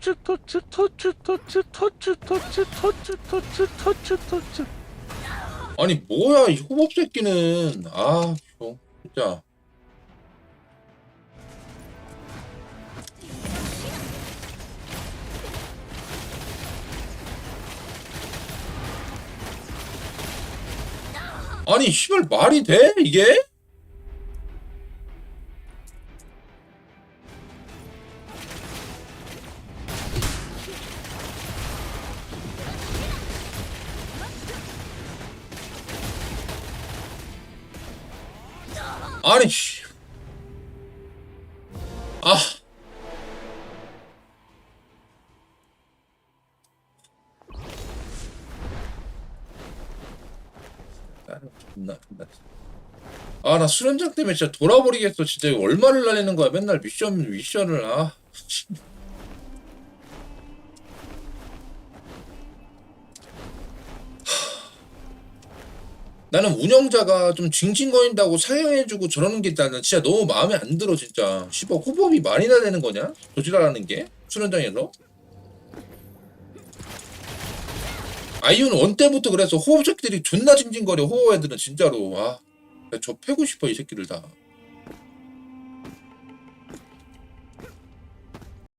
터치 터치 터치 터치 터치 터치 터치 터치 터치 터치 아니 뭐야 이 호법 새끼는 아 저, 진짜 아니 씨발 말이 돼 이게? 아니 씨. 아. 존나 존나. 아, 나 수련장 때문에 진짜 돌아버리겠어. 진짜 얼마를 날리는 거야. 맨날 미션 미션을 아. 나는 운영자가 좀 징징거린다고 사양해주고 저러는 게 나는 진짜 너무 마음에 안 들어 진짜. 씨발 호법이 많이나 되는 거냐? 도지라라는 게? 수련장에서 아이유는 원 때부터 그래서 호흡 새끼들이 존나 징징거려 호호 애들은 진짜로. 아저 패고 싶어 이 새끼들 다